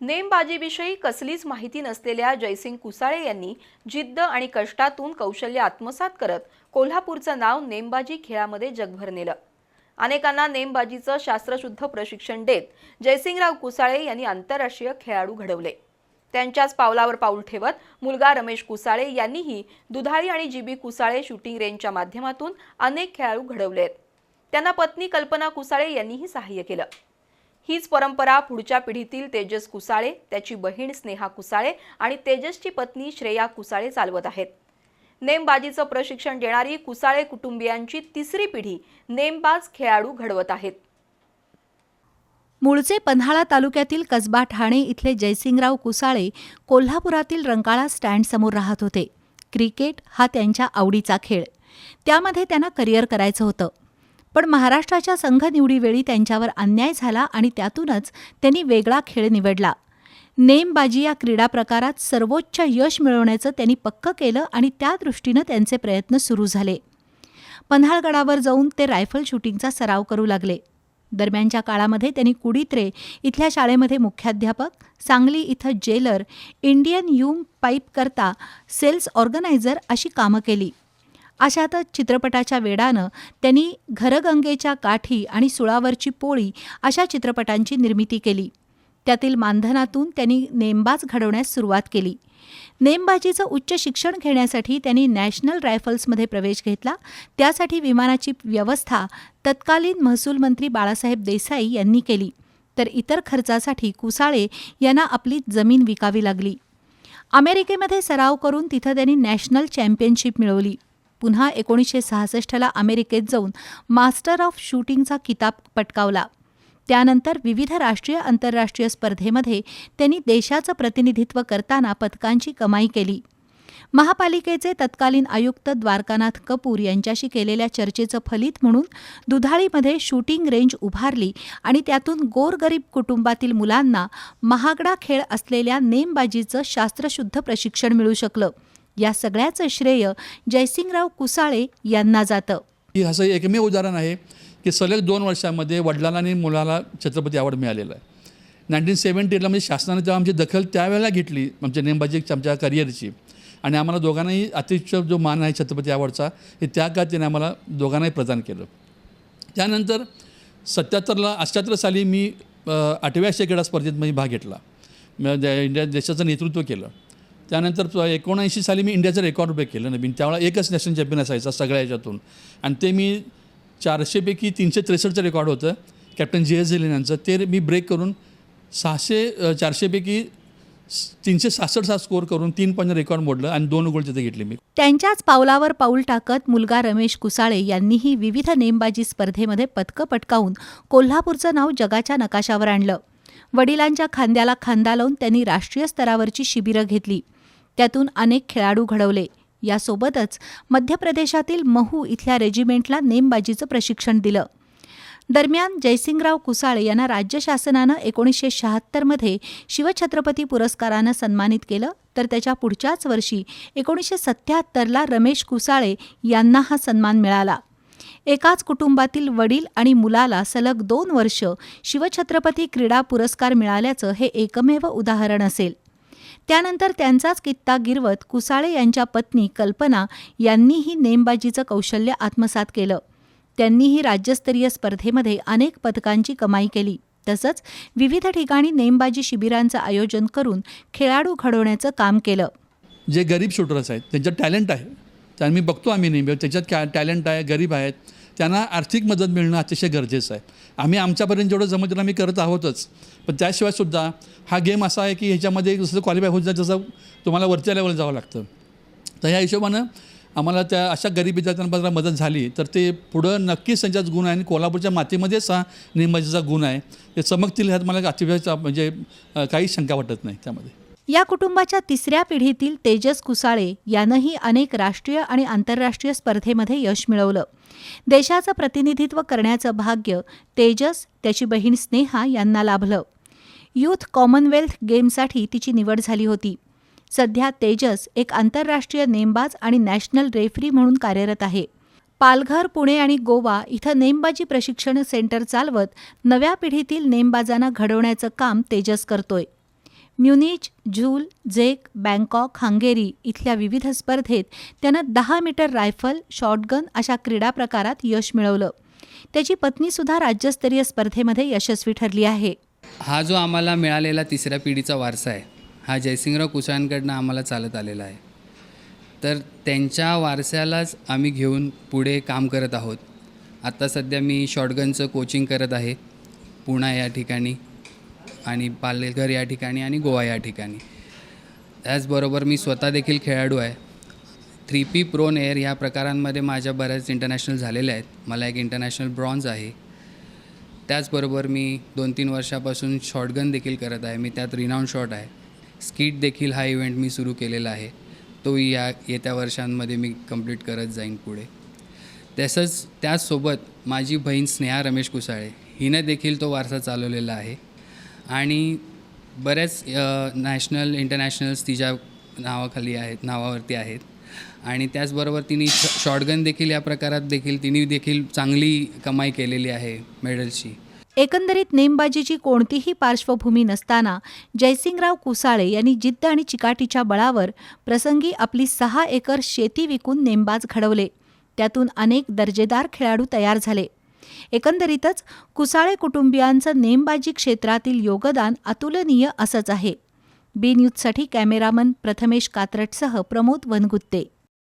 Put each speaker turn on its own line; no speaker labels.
नेमबाजीविषयी कसलीच माहिती नसलेल्या जयसिंग कुसाळे यांनी जिद्द आणि कष्टातून कौशल्य आत्मसात करत कोल्हापूरचं नाव नेमबाजी खेळामध्ये जगभर नेलं. अनेकांना नेमबाजीचं शास्त्रशुद्ध प्रशिक्षण देत जयसिंगराव कुसाळे यांनी आंतरराष्ट्रीय खेळाडू घडवले. त्यांच्याच पावलावर पाऊल ठेवत मुलगा रमेश कुसाळे यांनीही दुधाळी आणि जीबी कुसाळे शूटिंग रेंजच्या माध्यमातून अनेक खेळाडू घडवले आहेत त्यांना पत्नी कल्पना कुसाळे यांनीही सहाय्य केलं. हीच परंपरा पुढच्या पिढीतील तेजस कुसाळे त्याची बहीण स्नेहा कुसाळे आणि तेजसची पत्नी श्रेया कुसाळे चालवत आहेत. नेमबाजीचं प्रशिक्षण देणारी कुसाळे कुटुंबियांची तिसरी पिढी नेमबाज खेळाडू घडवत आहेत.
मूळचे पन्हाळा तालुक्यातील कसबा ठाणे इथले जयसिंगराव कुसाळे कोल्हापुरातील रंकाळा स्टँडसमोर राहत होते. क्रिकेट हा त्यांच्या आवडीचा खेळ. त्यामध्ये त्यांना करिअर करायचं होतं. पण महाराष्ट्राच्या संघ निवडीवेळी त्यांच्यावर अन्याय झाला आणि त्यातूनच त्यांनी वेगळा खेळ निवडला. नेमबाजी या क्रीडा प्रकारात सर्वोच्च यश मिळवण्याचं त्यांनी पक्क केलं आणि त्या दृष्टीनं त्यांचे प्रयत्न सुरू झाले. पन्हाळगडावर जाऊन ते रायफल शूटिंगचा सराव करू लागले. दरम्यानच्या काळामध्ये त्यांनी कुडित्रे इथल्या शाळेमध्ये मुख्याध्यापक सांगली इथं जेलर इंडियन यूम पाईपकरता सेल्स ऑर्गनायझर अशी कामं केली. अशातच चित्रपटाच्या वेडानं त्यांनी घरगंगेच्या काठी आणि सुळावरची पोळी अशा चित्रपटांची निर्मिती केली. त्यातील मानधनातून त्यांनी नेमबाज घडवण्यास सुरुवात केली. नेमबाजीचं उच्च शिक्षण घेण्यासाठी त्यांनी नॅशनल रायफल्समध्ये प्रवेश घेतला. त्यासाठी विमानाची व्यवस्था तत्कालीन महसूल मंत्री बाळासाहेब देसाई यांनी केली. तर इतर खर्चासाठी कुसाळे यांना आपली जमीन विकावी लागली. अमेरिकेमध्ये सराव करून तिथं त्यांनी नॅशनल चॅम्पियनशिप मिळवली. पुन्हा एकोणीसशे सहासष्टला अमेरिकेत जाऊन मास्टर ऑफ शूटिंगचा किताब पटकावला. त्यानंतर विविध राष्ट्रीय आंतरराष्ट्रीय स्पर्धेमध्ये त्यांनी देशाचं प्रतिनिधित्व करताना पदकांची कमाई केली. महापालिकेचे तत्कालीन आयुक्त द्वारकानाथ कपूर यांच्याशी केलेल्या चर्चेचं फलित म्हणून दुधाळीमध्ये शूटिंग रेंज उभारली आणि त्यातून गोरगरीब कुटुंबातील मुलांना महागडा खेळ असलेल्या नेमबाजीचं शास्त्रशुद्ध प्रशिक्षण मिळू शकलं. या सगळ्याचं श्रेय जयसिंगराव कुसाळे यांना जातं.
ही असं एकमेव उदाहरण आहे की सलग दोन वर्षामध्ये वडिलांना आणि मुलाला छत्रपती अवॉर्ड मिळालेला आहे. नाईन्टीन सेवन्टी एटला म्हणजे शासनाने जेव्हा आमची दखल त्यावेळेला घेतली आमच्या नेमबाजी आमच्या करिअरची आणि आम्हाला दोघांनाही अतिशय जो मान आहे छत्रपती आवडचा हे त्या काळात त्याने आम्हाला दोघांनाही प्रदान केलं. त्यानंतर सत्याहत्तरला अठ्ठ्याहत्तर साली मी आठव्या क्रीडा स्पर्धेत मी भाग घेतला. म्हणजे इंडिया देशाचं नेतृत्व केलं. त्यानंतर एकोणऐंशी साली मी इंडियाचं रेकॉर्ड ब्रेक केलं नवीन. त्यावेळेला एकच नॅशनल चॅम्पियन असायचा सगळ्या याच्यातून आणि ते मी चारशेपैकी तीनशे त्रेसष्टचं रेकॉर्ड होतं. कॅप्टन जे एस झेलिन यांचं. ते मी ब्रेक करून सहाशे चारशेपैकी तीनशे सहासष्टचा स्कोअर करून तीन पॉईंट रेकॉर्ड मोडलं आणि दोन गोल तिथे घेतले मी.
त्यांच्याच पावलावर पाऊल टाकत मुलगा रमेश कुसाळे यांनीही विविध नेमबाजी स्पर्धेमध्ये पदकं पटकावून कोल्हापूरचं नाव जगाच्या नकाशावर आणलं. वडिलांच्या खांद्याला खांदा लावून त्यांनी राष्ट्रीय स्तरावरची शिबिरं घेतली. त्यातून अनेक खेळाडू घडवले. यासोबतच मध्य प्रदेशातील महू इथल्या रेजिमेंटला नेमबाजीचं प्रशिक्षण दिलं. दरम्यान जयसिंगराव कुसाळे यांना राज्य शासनानं एकोणीसशे शहात्तरमध्ये शिवछत्रपती पुरस्कारानं सन्मानित केलं तर त्याच्या पुढच्याच वर्षी एकोणीसशे सत्याहत्तरला रमेश कुसाळे यांना हा सन्मान मिळाला. एकाच कुटुंबातील वडील आणि मुलाला सलग दोन वर्ष शिवछत्रपती क्रीडा पुरस्कार मिळाल्याचं हे एकमेव उदाहरण असेल. त्यानंतर त्यांचाच कित्ता गिरवत कुसाळे यांच्या पत्नी कल्पना यांनीही नेमबाजीचं कौशल्य आत्मसात केलं. त्यांनीही राज्यस्तरीय स्पर्धेमध्ये अनेक पदकांची कमाई केली. तसंच विविध ठिकाणी नेमबाजी शिबिरांचं आयोजन करून खेळाडू घडवण्याचं काम केलं.
जे गरीब शूटर्स आहेत त्यांच्यात टॅलेंट आहे. त्या मी बघतो आम्ही नेहमी त्याच्यात कॅ टॅलेंट आहे गरीब आहेत. त्यांना आर्थिक मदत मिळणं अतिशय गरजेचं आहे. आम्ही आमच्यापर्यंत जेवढं जमत आम्ही करत आहोतच. पण त्याशिवाय सुद्धा हा गेम असा आहे की ह्याच्यामध्ये जसं क्वालिफाय होत जाईल जसं तुम्हाला वरच्या लेवल जावं लागतं. तर ह्या हिशोबानं आम्हाला त्या अशा गरीब विद्यार्थ्यांबद्दल मदत झाली तर ते पुढं नक्कीच त्यांच्याच गुण आहे आणि कोल्हापूरच्या मातीमध्येच हा नेमबाजीचा गुण आहे. ते चमकतील ह्यात मला अतिशय म्हणजे काही शंका वाटत नाही त्यामध्ये.
या कुटुंबाच्या तिसऱ्या पिढीतील तेजस कुसाळे यानंही अनेक राष्ट्रीय आणि आंतरराष्ट्रीय स्पर्धेमध्ये यश मिळवलं. देशाचं प्रतिनिधित्व करण्याचं भाग्य तेजस त्याची बहीण स्नेहा यांना लाभलं. यूथ कॉमनवेल्थ गेमसाठी तिची निवड झाली होती. सध्या तेजस एक आंतरराष्ट्रीय नेमबाज आणि नॅशनल रेफरी म्हणून कार्यरत आहे. पालघर पुणे आणि गोवा इथं नेमबाजी प्रशिक्षण सेंटर चालवत नव्या पिढीतील नेमबाजांना घडवण्याचं काम तेजस करतोय. म्युनिच झूल जेक बँकॉक हंगेरी इथल्या विविध स्पर्धेत त्यानं दहा मीटर रायफल शॉटगन अशा क्रीडा प्रकारात यश मिळवलं. त्याची पत्नीसुद्धा राज्यस्तरीय स्पर्धेमध्ये यशस्वी ठरली आहे.
हा जो आम्हाला मिळालेला तिसऱ्या पिढीचा वारसा आहे हा जयसिंगराव कुसाळांकडनं आम्हाला चालत आलेला आहे. तर त्यांच्या वारसालाच आम्ही घेऊन पुढे काम करत आहोत. आत्ता सध्या मी शॉटगनचं कोचिंग करत आहे पुणा या ठिकाणी. आणि पालघर या ठिकाणी आणि गोवा या ठिकाणी. त्याचबरोबर मी स्वतः देखील खेळाडू आहे. थ्री पी प्रोन एअर ह्या प्रकारांमध्ये माझ्या बऱ्याच इंटरनॅशनल झालेल्या आहेत. मला एक इंटरनॅशनल ब्रॉन्झ आहे. त्याचबरोबर मी दोन तीन वर्षापासून शॉटगन देखील करत आहे. मी त्यात रिनाऊंड शॉट आहे. स्कीट देखील हा इव्हेंट मी सुरू केलेला आहे. तो या येत्या वर्षांमध्ये मी कंप्लीट करत जाईन पुढे. तसंच त्याचसोबत माझी बहीण स्नेहा रमेश कुसाळे हिनं देखील तो वारसा चालवलेला आहे. आणि बऱ्याच नॅशनल इंटरनॅशनल्स तिच्या नावाखाली आहेत नावावरती आहेत. आणि त्याचबरोबर तिने शॉटगन देखील या प्रकारात देखील तिने देखील चांगली कमाई केलेली आहे मेडल्सची
एकंदरीत नेमबाजीची कोणतीही पार्श्वभूमी नसताना जयसिंगराव कुसाळे यांनी जिद्द आणि चिकाटीच्या बळावर प्रसंगी आपली सहा एकर शेती विकून नेमबाज घडवले. त्यातून अनेक दर्जेदार खेळाडू तयार झाले. एकंदरीतच कुसाळे कुटुंबियांचं नेमबाजी क्षेत्रातील योगदान अतुलनीय असंच आहे. बी न्यूजसाठी कॅमेरामन प्रथमेश कात्रटसह प्रमोद वनगुत्ते.